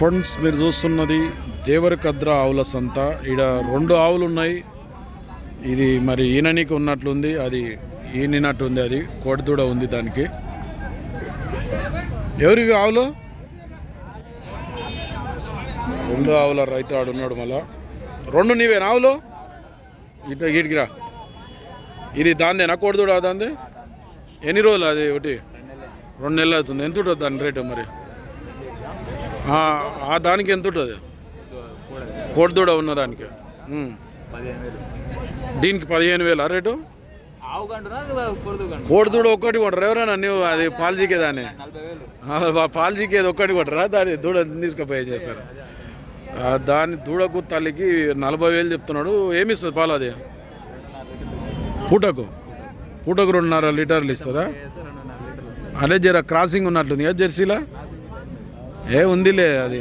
Friends మీరు చూస్తున్నది దేవరకద్ర ఆవుల సంత. ఈడ రెండు ఆవులు ఉన్నాయి ఇది మరి ఈననికి ఉన్నట్లుంది అది ఈనినట్టుంది అది కోడిదూడ ఉంది దానికి. ఎవరివి ఆవులు? రెండు ఆవుల రైతు ఆడు ఉన్నాడు మళ్ళా. రెండు నీవేనా ఆవులు? ఇటు ఇటుకిరా ఇది దాందేనా? కోడిదూడ దాంది? ఎన్ని రోజులు అది ఒకటి? రెండు నెలలు అవుతుంది. ఎంత ఉంటుంది దాని రేటు మరి? ఆ, దానికి ఎంత ఉంటుంది? కోడిదూడ ఉన్న దానికి. పదిహేను వేలు దీనికి పదిహేను వేల రేటు? ఆవు కోడిదూడ ఒక్కటి కొట్టరు ఎవరైనా నువ్వు అది పాలు చీకేదాన్ని? నలభై పాలు చీకేది ఒక్కటి కొట్టరా దాని దూడ తీసుకుపోయి చేస్తారు. దాని దూడకు తల్లికి నలభై వేలు చెప్తున్నాడు. ఏమి ఇస్తుంది పాలు అది? పూటకు? పూటకు రెండున్నర లీటర్లు ఇస్తుందా? అదే జర క్రాసింగ్ ఉన్నట్లుంది కదా జెర్సీలా? ఏ ఉందిలే అది?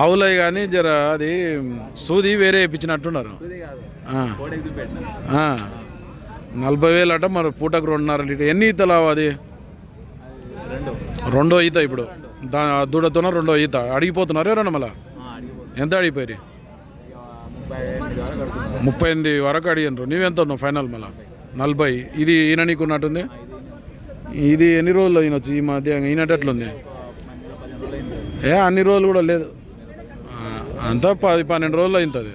ఆవులవి కానీ జర అది సూది వేరే ఇప్పించినట్టున్నారు. నలభై వేలు అట మరి పూటకు రెండున్నర లీటర్. ఎన్ని ఈతలు అది? రెండు. రెండో ఈత ఇప్పుడు. దా దూడతోన రెండో ఈత. అడిగిపోతున్నారు ఎవరన్నా మళ్ళా? ఎంత అడిగిపోయి ముప్పై ఎనిమిది వరకు అడిగినారు నువ్వెంత ఉన్నావు ఫైనల్ మళ్ళా? నలభై. ఇది ఈయన నీకు ఉన్నట్టుంది ఇది ఎన్ని రోజులు అయినొచ్చు ఈ మధ్య ఈనటట్లుంది ఏ అన్ని రోజులు కూడా లేదు. అంతా పది పన్నెండు రోజులు అయింది.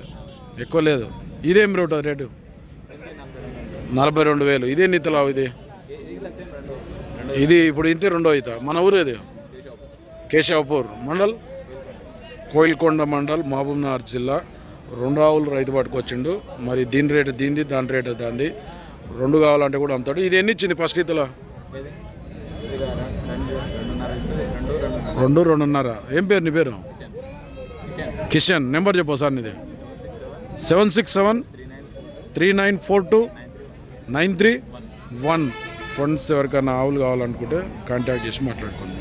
ఎక్కువ లేదు. ఇదేం రేటు రేటు? నలభై రెండు వేలు. ఇదే నిత్తలావు ఇది? ఇది ఇప్పుడు ఇంతే రెండో అవుతా మన ఊరు ఇది కేశవపూర్ మండల్. కోయిల్కొండ మండల్ మహబూబ్నగర్ జిల్లా. రెండు ఆవులు రైతు పట్టుకొచ్చిండు మరి దీని రేటు దీనిది దాని రేటు దాంది రెండు కావాలంటే కూడా అమ్ముతాడు. ఇది ఎన్ని ఇచ్చింది ఫస్ట్ ఇతల రెండు రెండున్నర. ఏం పేరు నీ పేరు? కిషన్. కిషన్ నెంబర్ చెప్పు సార్ నీది. Seven six seven three nine four two nine three one. Friends ఎవరికైనా ఆవులు కావాలనుకుంటే కాంటాక్ట్ చేసి మాట్లాడుకోండి